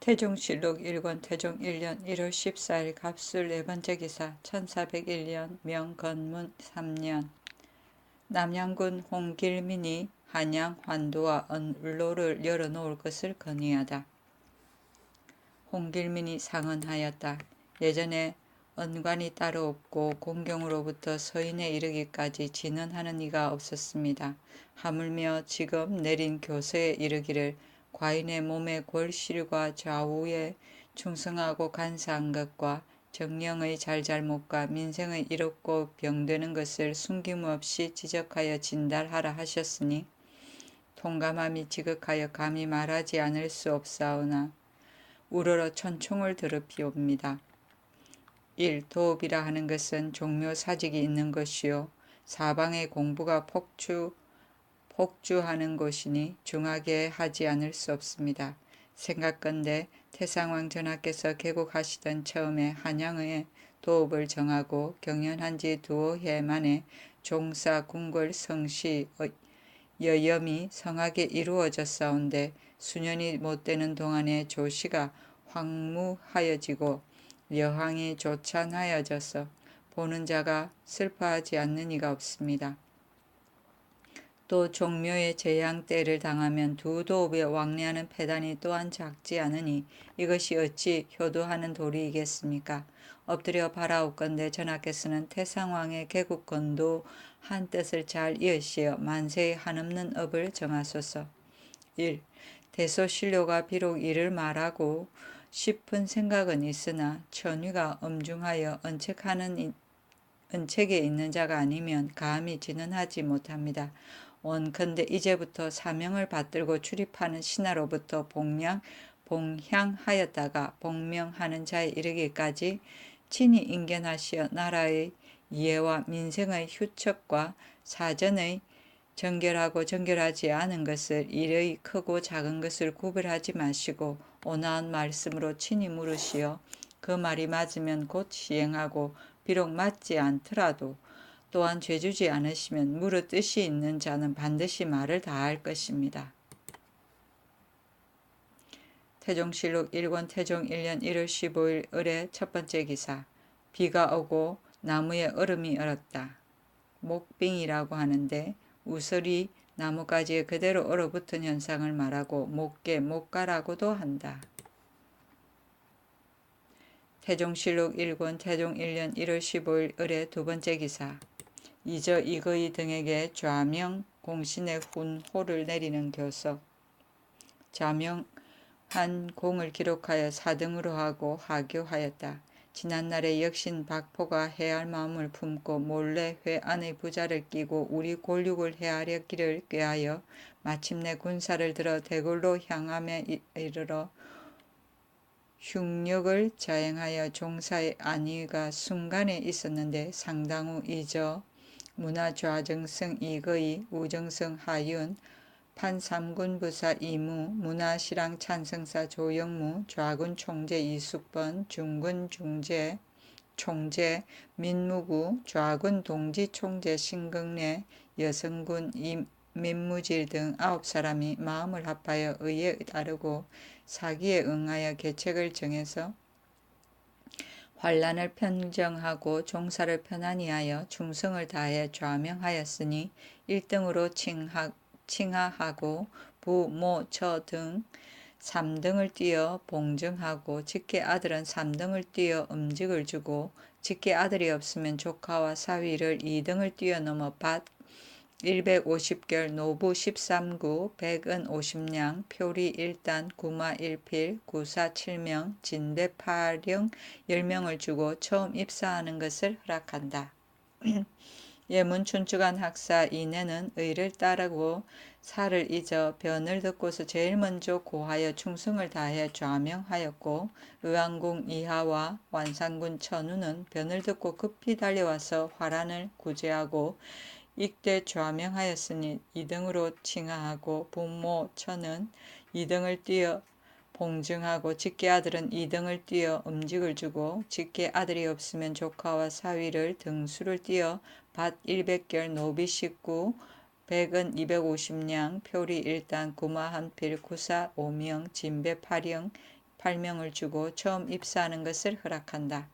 태종실록 1권 태종 1년 1월 14일 갑술 네 번째 기사 1401년 명건문 3년 남양군 홍길민이 한양 환도와 언로를 열어놓을 것을 건의하다. 홍길민이 상언하였다. 예전에 언관이 따로 없고 공경으로부터 서인에 이르기까지 진언하는 이가 없었습니다. 하물며 지금 내린 교서에 이르기를 과인의 몸의 골실과 좌우에 충성하고 간사한 것과 정령의 잘잘못과 민생의 이롭고 병되는 것을 숨김없이 지적하여 진달하라 하셨으니 통감함이 지극하여 감히 말하지 않을 수 없사오나 우러러 천총을 들읍피옵니다. 1. 도읍이라 하는 것은 종묘 사직이 있는 것이요 사방의 공부가 폭주 복주하는 곳이니 중하게 하지 않을 수 없습니다. 생각건대 태상왕 전하께서 개국하시던 처음에 한양의 도읍을 정하고 경연한 지 두어 해 만에 종사 궁궐 성시 여염이 성하게 이루어졌사온데 수년이 못 되는 동안에 조시가 황무하여지고 여황이 조찬하여져서 보는 자가 슬퍼하지 않는 이가 없습니다. 또 종묘의 재앙 때를 당하면 두 도읍에 왕래하는 패단이 또한 작지 않으니 이것이 어찌 효도하는 도리이겠습니까? 엎드려 바라옵건대 전하께서는 태상왕의 개국건도 한 뜻을 잘 이으시어 만세의 한없는 업을 정하소서. 1. 대소신료가 비록 이를 말하고 싶은 생각은 있으나 천위가 엄중하여 언책하는 은책에 있는 자가 아니면 감히 진언하지 못합니다. 원컨대 이제부터 사명을 받들고 출입하는 신하로부터 봉양, 봉향하였다가 복명하는 자에 이르기까지 친히 인견하시어 나라의 이해와 민생의 휴척과 사전의 정결하고 정결하지 않은 것을 일의 크고 작은 것을 구별하지 마시고 온화한 말씀으로 친히 물으시어 그 말이 맞으면 곧 시행하고 비록 맞지 않더라도 또한 죄주지 않으시면 무릇 뜻이 있는 자는 반드시 말을 다할 것입니다. 태종실록 1권 태종 1년 1월 15일 을의 첫 번째 기사 비가 오고 나무에 얼음이 얼었다. 목빙이라고 하는데 우설이 나무가지에 그대로 얼어붙은 현상을 말하고 목계, 목가라고도 한다. 태종실록 1권 태종 1년 1월 15일 을의 두 번째 기사 이저 이거이 등에게 좌명 공신의 훈호를 내리는 교서 좌명한 공을 기록하여 사등으로 하고 하교하였다. 지난날에 역신 박포가 해할 마음을 품고 몰래 회 안의 부자를 끼고 우리 골육을 헤아렸기를 꾀하여 마침내 군사를 들어 대골로 향함에 이르러 흉력을 자행하여 종사의 안위가 순간에 있었는데 상당 후 잊어 문화 좌정성 이거이 우정성 하윤 판삼군 부사 이무 문화실랑 찬성사 조영무 좌군 총재 이숙번 중군 중재 총재 민무구 좌군 동지 총재 신경래 여성군 민무질 등 아홉 사람이 마음을 합하여 의에 따르고 사기에 응하여 계책을 정해서 환란을 편정하고 종사를 편안히 하여 충성을 다해 좌명하였으니 1등으로 칭하, 칭하하고 부, 모, 처등 3등을 띄어 봉정하고 직계 아들은 3등을 띄어 음직을 주고 직계 아들이 없으면 조카와 사위를 2등을 뛰어넘어 밭 150결 노부 13구 백은 50냥 표리 1단 구마 1필 구사 7명 진대 8령 10명을 주고 처음 입사하는 것을 허락한다. 예문 춘추관 학사 이내는 의를 따르고 살을 잊어 변을 듣고서 제일 먼저 고하여 충성을 다해 좌명하였고 의왕궁 이하와 완산군 천우는 변을 듣고 급히 달려와서 화란을 구제하고 이때 좌명하였으니 이등으로 칭하하고 부모 처는 이등을 띄어 봉증하고 직계 아들은 이등을 띄어 음직을 주고 직계 아들이 없으면 조카와 사위를 등수를 띄어 밭 100결 노비 19 백은 250냥 표리 일단 구마 한필 구사 5명 진배 8령 발명을 주고 처음 입사하는 것을 허락한다.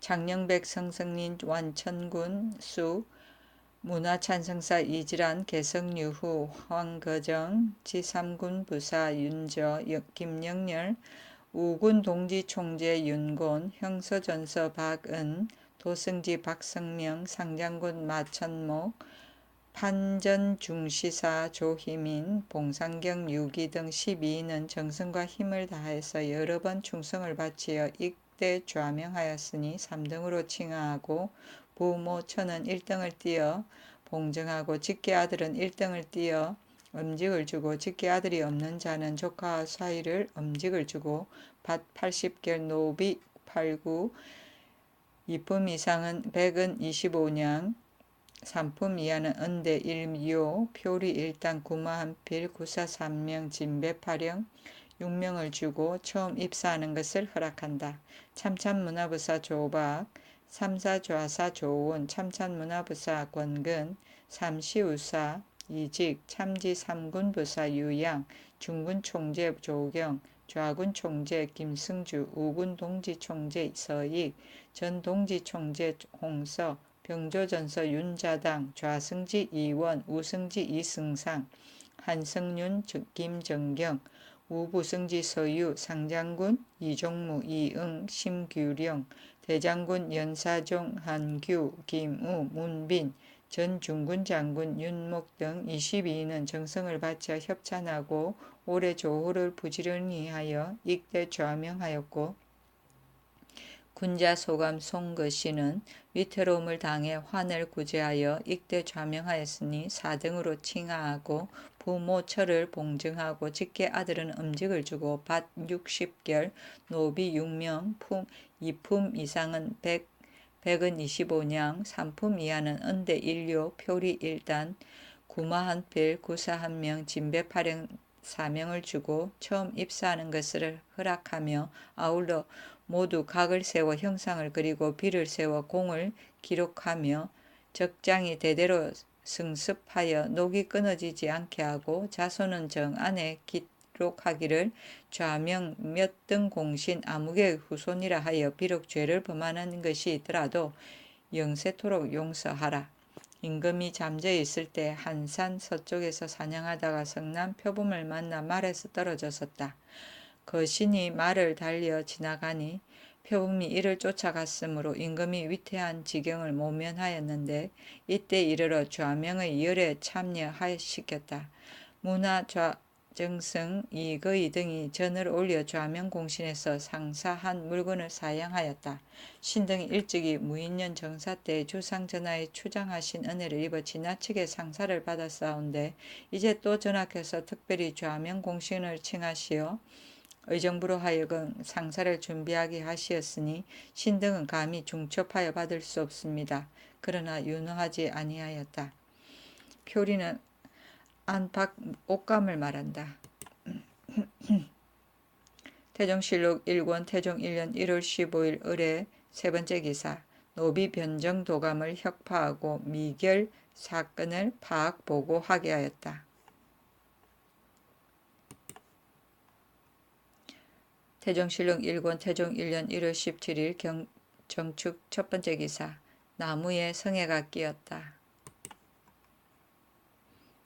장영백 성성린 완천군 수 문화찬성사 이질환 개성유후 황거정 지삼군 부사 윤저 김영렬 우군 동지 총재 윤곤 형서전서 박은 도승지 박성명 상장군 마천목 판전중시사 조희민 봉상경 유기 등 12인은 정성과 힘을 다해서 여러 번 충성을 바치어 ik대 좌명하였으니 3등으로 칭하하고 부모 처는 1등을 띄어 봉정하고 직계 아들은 1등을 띄어 음직을 주고 직계 아들이 없는 자는 조카와 사이를 음직을 주고 밭 80결 노비 89 이품 이상은 100은 25냥 삼품 이하는 은대 1요 표리 일단 구마 한필 구사 3명 진배 8령 6명을 주고 처음 입사하는 것을 허락한다. 참참 문화부사 조박 삼사 좌사 조운 참참문화 부사 권근 삼시 우사 이직 참지 삼군 부사 유양 중군 총재 조경 좌군 총재 김승주 우군 동지 총재 서익 전 동지 총재 홍서 병조전서 윤자당 좌승지 이원 우승지 이승상 한성윤 김정경 우부승지 서유 상장군 이종무 이응 심규령 대장군 연사종 한규 김우 문빈 전 중군 장군 윤목 등 22인은 정성을 바쳐 협찬하고 올해 조호를 부지런히 하여 ik대 좌명하였고 군자 소감 송거씨는 위태로움을 당해 환을 구제하여 ik대 좌명하였으니 4등으로 칭하하고 부모 철을 봉증하고 직계 아들은 음직을 주고 밭 60결 노비 6명 품 2품 이상은 100 백은 25냥, 3품 이하는 은대 1료, 표리 1단, 구마 한 필, 구사 한 명, 진배 8령 4명을 주고 처음 입사하는 것을 허락하며 아울러 모두 각을 세워 형상을 그리고 비를 세워 공을 기록하며 적장이 대대로 승습하여 녹이 끊어지지 않게 하고 자손은 정 안에 기록하기를 좌명 몇 등 공신 아무개 후손이라 하여 비록 죄를 범하는 것이 있더라도 영세토록 용서하라. 임금이 잠져 있을 때 한산 서쪽에서 사냥하다가 성남 표범을 만나 말에서 떨어졌었다. 거신이 말을 달려 지나가니 표범이 이를 쫓아갔으므로 임금이 위태한 지경을 모면하였는데 이때 이르러 좌명의 열에 참여하시켰다. 문화 좌 정승 이거이 등이 전을 올려 좌명 공신에서 상사한 물건을 사양하였다. 신등이 일찍이 무인년 정사 때 주상 전하의 추장하신 은혜를 입어 지나치게 상사를 받았사온데 이제 또 전하께서 특별히 좌명 공신을 칭하시어 의정부로 하여금 상사를 준비하게 하시었으니 신등은 감히 중첩하여 받을 수 없습니다. 그러나 유능하지 아니하였다. 표리는 안팎 옷감을 말한다. 태종실록 1권 태종 1년 1월 15일 을의 세 번째 기사 노비 변정 도감을 혁파하고 미결 사건을 파악 보고하게 하였다. 태종실록 1권 태종 1년 1월 17일 경, 정축 첫 번째 기사 나무에 성애가 끼었다.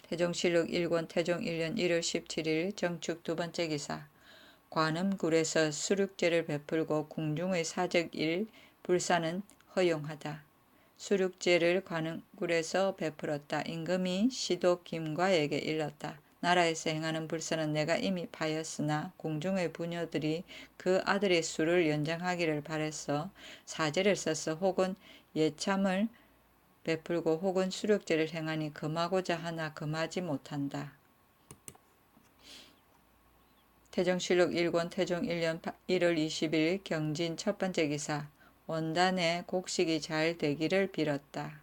태종실록 1권 태종 1년 1월 17일 정축 두 번째 기사 관음굴에서 수륙제를 베풀고 궁중의 사적 일 불사는 허용하다. 수륙제를 관음굴에서 베풀었다. 임금이 시도 김과에게 일렀다. 나라에서 행하는 불사는 내가 이미 파였으나 궁중의 부녀들이 그 아들의 수를 연장하기를 바랬어 사제를 써서 혹은 예참을 베풀고 혹은 수력제를 행하니 금하고자 하나 금하지 못한다. 태종실록 1권 태종 1년 1월 20일 경진 첫 번째 기사 원단의 곡식이 잘 되기를 빌었다.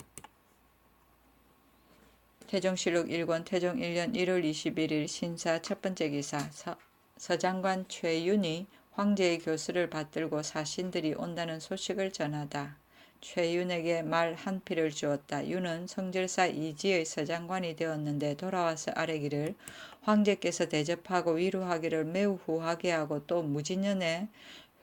태종실록 1권 태종 1년 1월 21일 신사 첫 번째 기사 서, 서장관 최윤이 황제의 교수를 받들고 사신들이 온다는 소식을 전하다. 최윤에게 말한 필을 주었다. 윤은 성절사 이지의 서장관이 되었는데 돌아와서 아뢰기를 황제께서 대접하고 위로하기를 매우 후하게 하고 또 무진년에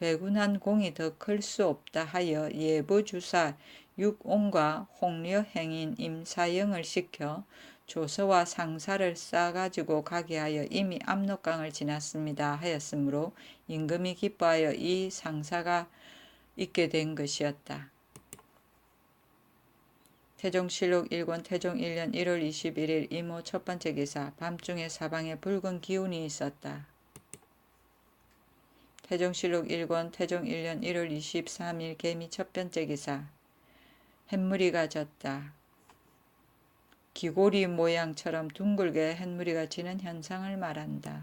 회군한 공이 더 클 수 없다 하여 예부주사 육옹과 홍려 행인 임사영을 시켜 조서와 상사를 싸가지고 가게 하여 이미 압록강을 지났습니다 하였으므로 임금이 기뻐하여 이 상사가 있게 된 것이었다. 태종실록 1권 태종 1년 1월 21일 이모 첫 번째 기사 밤중에 사방에 붉은 기운이 있었다. 태종실록 1권 태종 1년 1월 23일 개미 첫 번째 기사 햇무리가 졌다. 기고리 모양처럼 둥글게 햇무리가 지는 현상을 말한다.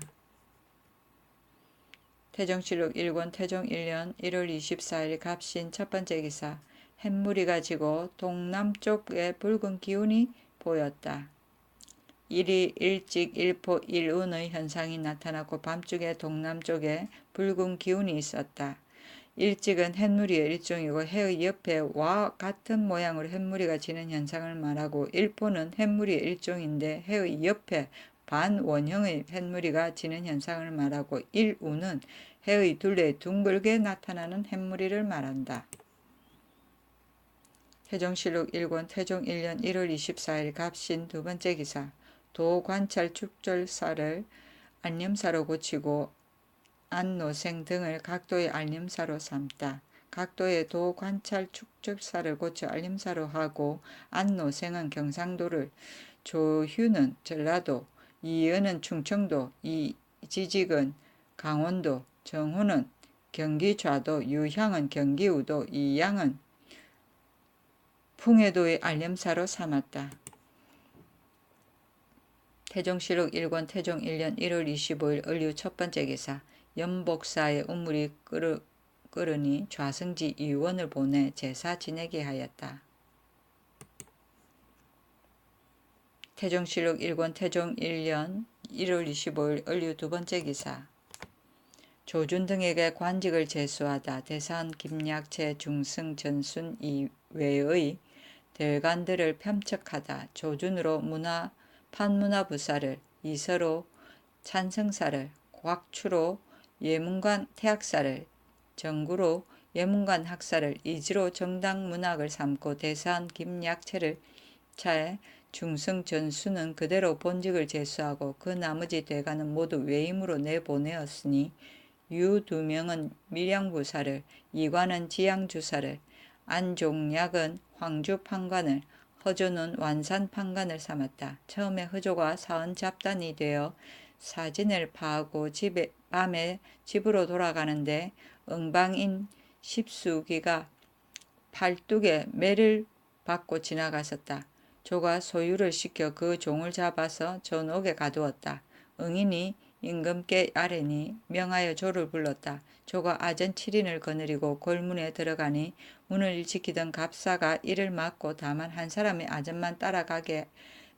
태종실록 1권 태종 1년 1월 24일 갑신 첫 번째 기사 햇무리가 지고 동남쪽에 붉은 기운이 보였다. 일이 일찍 일포 일운의 현상이 나타났고 밤중에 동남쪽에 붉은 기운이 있었다. 일찍은 햇무리의 일종이고 해의 옆에 와 같은 모양으로 햇무리가 지는 현상을 말하고 일포는 햇무리의 일종인데 해의 옆에 반원형의 햇무리가 지는 현상을 말하고 일우는 해의 둘레에 둥글게 나타나는 햇무리를 말한다. 태종실록 1권 태종 1년 1월 24일 갑신 두 번째 기사 도관찰 축절사를 안념사로 고치고 안노생 등을 각도의 알림사로 삼다. 각도의 도 관찰 축절사를 고쳐 알림사로 하고 안노생은 경상도를 조휴는 전라도 이은은 충청도 이지직은 강원도 정호는 경기 좌도 유향은 경기 우도 이양은 풍해도의 알림사로 삼았다. 태종실록 1권 태종 1년 1월 25일 을류 첫 번째 기사 연복사의 우물이 끓으, 끓으니 좌승지 이원을 보내 제사 지내게 하였다. 태종실록 1권 태종 1년 1월 25일 을류 두 번째 기사 조준 등에게 관직을 제수하다 대산 김약채 중승 전순 이외의 대관들을 편척하다 조준으로 문화 판문화 부사를 이서로 찬성사를 곽추로 예문관 태학사를 정구로 예문관 학사를 이지로 정당 문학을 삼고 대산 김약채를 차에 중성 전수는 그대로 본직을 제수하고 그 나머지 대가는 모두 외임으로 내보내었으니 유 두 명은 밀양부사를 이관은 지양주사를 안종약은 황주 판관을 허조는 완산 판관을 삼았다. 처음에 허조가 사은 잡단이 되어 사진을 파하고 집에 밤에 집으로 돌아가는데 응방인 십수기가 팔뚝에 매를 받고 지나갔었다. 조가 소유를 시켜 그 종을 잡아서 전옥에 가두었다. 응인이 임금께 아뢰니 명하여 조를 불렀다. 조가 아전 7인을 거느리고 골문에 들어가니 문을 지키던 갑사가 이를 막고 다만 한 사람의 아전만 따라가게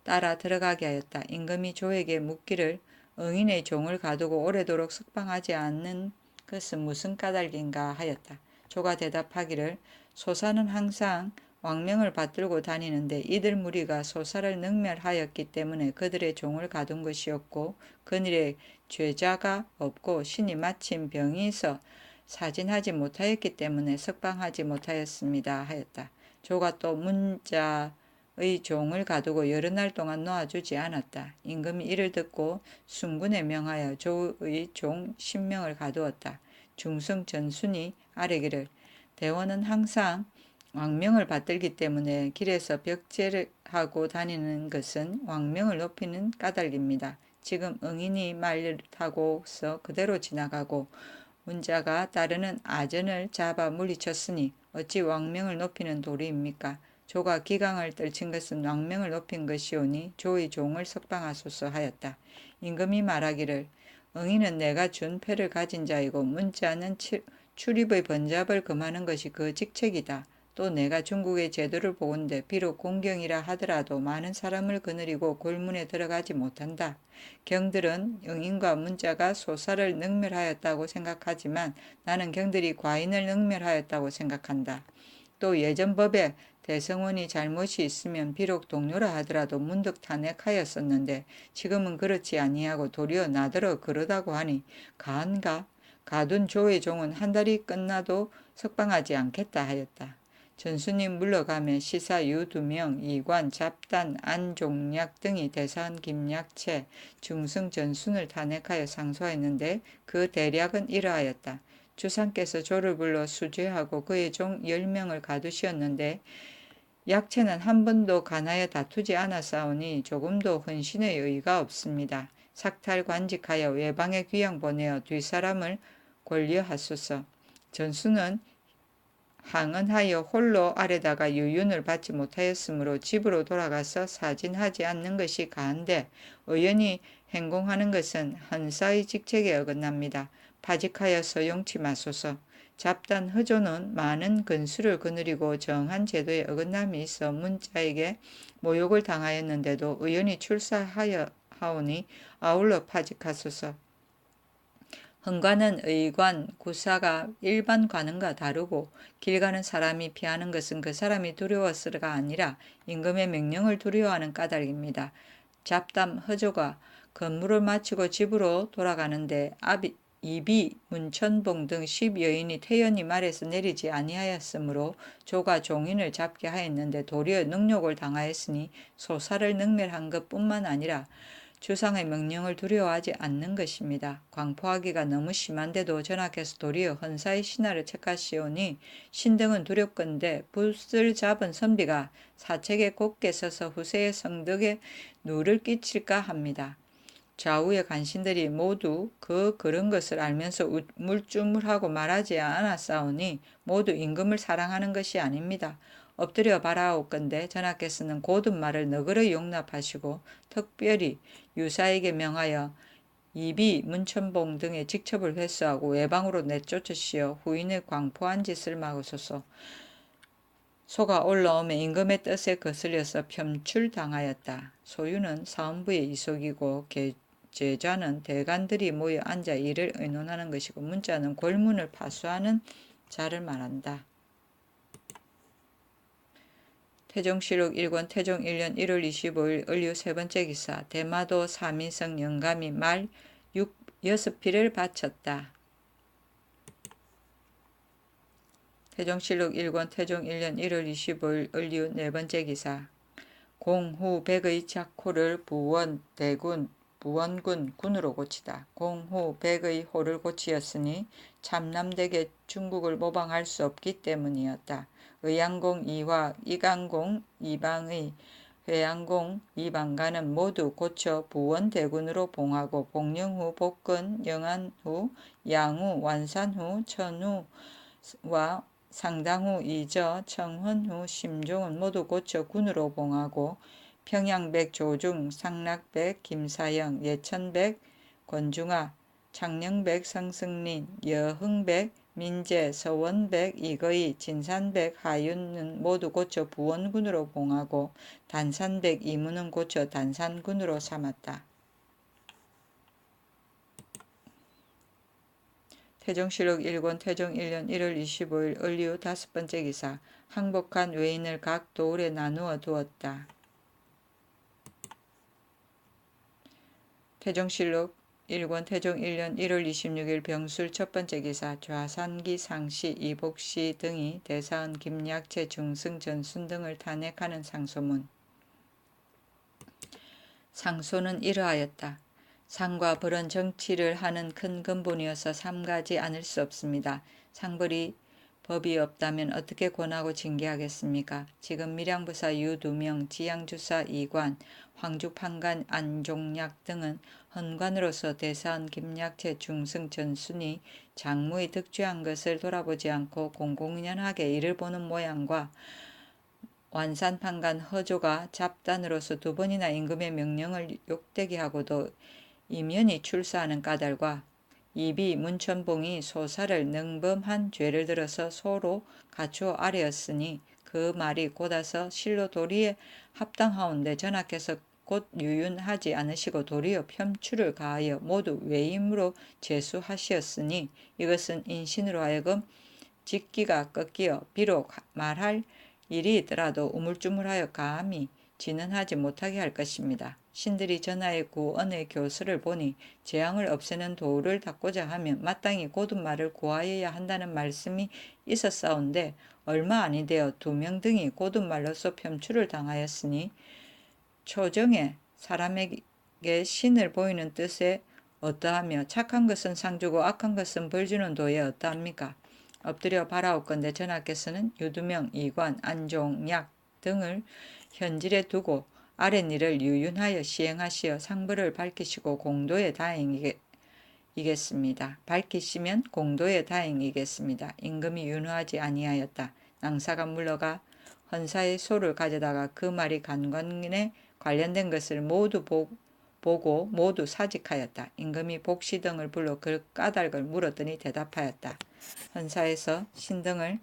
따라 들어가게 하였다. 임금이 조에게 묻기를 응인의 종을 가두고 오래도록 석방하지 않는 것은 무슨 까닭인가 하였다. 조가 대답하기를 소사는 항상 왕명을 받들고 다니는데 이들 무리가 소사를 능멸하였기 때문에 그들의 종을 가둔 것이었고 그들의 죄자가 없고 신이 마침 병이 있어 사진하지 못하였기 때문에 석방하지 못하였습니다 하였다. 조가 또 문자 의 종을 가두고 여러 날 동안 놓아주지 않았다. 임금이 이를 듣고 순군에 명하여 조의 종 10명을 가두었다. 중성 전순이 아래기를 대원은 항상 왕명을 받들기 때문에 길에서 벽제를 하고 다니는 것은 왕명을 높이는 까닭입니다. 지금 응인이 말을 타고서 그대로 지나가고 문자가 따르는 아전을 잡아 물리쳤으니 어찌 왕명을 높이는 도리입니까? 조가 기강을 떨친 것은 왕명을 높인 것이오니 조의 종을 석방하소서 하였다. 임금이 말하기를 응인은 내가 준 패를 가진 자이고 문자는 출입의 번잡을 금하는 것이 그 직책이다. 또 내가 중국의 제도를 보건대 비록 공경이라 하더라도 많은 사람을 거느리고 골문에 들어가지 못한다. 경들은 영인과 문자가 소사를 능멸하였다고 생각하지만 나는 경들이 과인을 능멸하였다고 생각한다. 또 예전 법에 대성원이 잘못이 있으면 비록 동료라 하더라도 문득 탄핵하였었는데 지금은 그렇지 아니하고 도리어 나더러 그러다고 하니 가한가 가둔 조의 종은 한 달이 끝나도 석방하지 않겠다 하였다. 전수님 물러가며 시사 유두명, 이관, 잡단, 안종약 등이 대사한 김약채, 중승 전순을 탄핵하여 상소했는데 그 대략은 이러하였다. 주상께서 조를 불러 수죄하고 그의 종 10명을 가두시었는데 약체는 한 번도 간하여 다투지 않았사오니 조금도 헌신의 의가 없습니다. 삭탈 관직하여 외방에 귀양 보내어 뒷사람을 권리하소서. 전수는 항은하여 홀로 아래다가 유윤을 받지 못하였으므로 집으로 돌아가서 사진하지 않는 것이 가한데 의원이 행공하는 것은 헌사의 직책에 어긋납니다. 파직하여 서용치 마소서. 잡단 허조는 많은 근수를 거느리고 정한 제도에 어긋남이 있어 문자에게 모욕을 당하였는데도 의원이 출사하여 하오니 아울러 파직하소서. 헌관은 의관, 구사가 일반 관원과 다르고 길 가는 사람이 피하는 것은 그 사람이 두려워서가 아니라 임금의 명령을 두려워하는 까닭입니다. 잡담 허조가 건물을 마치고 집으로 돌아가는데 아비, 이비, 문천봉 등 십여인이 태연이 말에서 내리지 아니하였으므로 조가 종인을 잡게 하였는데 도리어 능욕을 당하였으니 소사를 능멸한 것뿐만 아니라 주상의 명령을 두려워하지 않는 것입니다. 광포하기가 너무 심한데도 전하께서 도리어 헌사의 신하를 책하시오니 신등은 두렵건대 붓을 잡은 선비가 사책에 곧게 서서 후세의 성덕에 누를 끼칠까 합니다. 좌우의 간신들이 모두 그 그런 것을 알면서 물쭈물하고 말하지 않았사오니 모두 임금을 사랑하는 것이 아닙니다. 엎드려 바라옵건대 전하께서는 고든 말을 너그러 용납하시고 특별히 유사에게 명하여 이비, 문천봉 등의 직첩을 회수하고 외방으로 내쫓으시어 후인의 광포한 짓을 막으소서. 소가 올라오며 임금의 뜻에 거슬려서 편출당하였다. 소유는 사원부의 이속이고 제자는 대관들이 모여 앉아 일을 의논하는 것이고 문자는 골문을 파수하는 자를 말한다. 태종실록 1권 태종 1년 1월 25일 을류 세 번째 기사 대마도 사민성 영감이 말 6, 6필을 바쳤다. 태종실록 1권 태종 1년 1월 25일 을류 네 번째 기사 공후 백의 착호를 부원 대군 부원군 군으로 고치다. 공후 백의 호를 고치었으니 참남대게 중국을 모방할 수 없기 때문이었다. 의양공 이화, 이강공 이방의 회양공 이방가는 모두 고쳐 부원대군으로 봉하고 복령후 복근 영안후 양후 완산후 천후와 상당후 이저 청헌후 심종은 모두 고쳐 군으로 봉하고 평양백 조중 상락백 김사영 예천백 권중아 창녕백 성승린 여흥백 민재, 서원백, 이거이, 진산백, 하윤은 모두 고쳐 부원군으로 봉하고 단산백, 이문은 고쳐 단산군으로 삼았다. 태종실록 1권 태종 1년 1월 25일 을리우 다섯 번째 기사 항복한 외인을 각 도울에 나누어 두었다. 태종실록 1권 태종 1년 1월 26일 병술 첫 번째 기사 좌산기 상시 이복시 등이 대사은 김약채 중승 전순 등을 탄핵하는 상소문 상소는 이러하였다. 상과 벌은 정치를 하는 큰 근본이어서 삼가지 않을 수 없습니다. 상벌이 법이 없다면 어떻게 권하고 징계하겠습니까? 지금 밀양부사 유두명, 지양주사 이관, 황주판관 안종약 등은 헌관으로서 대사한 김약채 중승 전순이 장무의 득주한 것을 돌아보지 않고 공공연하게 이를 보는 모양과 완산판관 허조가 잡단으로서 두 번이나 임금의 명령을 욕되게 하고도 이면이 출사하는 까닭과 이비 문천봉이 소사를 능범한 죄를 들어서 소로 갖추어 아뢰었으니 그 말이 곧아서 실로 도리에 합당하온데 전하께서 곧 유윤하지 않으시고 도리어 편추를 가하여 모두 외임으로 제수하시었으니 이것은 인신으로 하여금 직기가 꺾이어 비록 말할 일이 있더라도 우물쭈물하여 감히 진언하지 못하게 할 것입니다. 신들이 전하의 구언의 교수를 보니 재앙을 없애는 도를 닦고자 하면 마땅히 고든 말을 구하여야 한다는 말씀이 있었사온데 얼마 아니 되어 두 명 등이 고든 말로서 편출을 당하였으니 초정에 사람에게 신을 보이는 뜻에 어떠하며 착한 것은 상주고 악한 것은 벌주는 도에 어떠합니까? 엎드려 바라옵건대 전하께서는 유두명, 이관, 안종, 약 등을 현질에 두고 아랫일을 유윤하여 시행하시어 상부를 밝히시고 공도의 다행이겠습니다. 밝히시면 공도의 다행이겠습니다. 임금이 윤호하지 아니하였다. 낭사가 물러가 헌사의 소를 가져다가 그 말이 간관에 관련된 것을 모두 보, 보고 모두 사직하였다. 임금이 복시 등을 불러 그 까닭을 물었더니 대답하였다. 헌사에서 신등을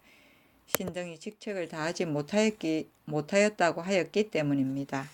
신등이 직책을 다하지 못하였기, 못하였다고 하였기 때문입니다.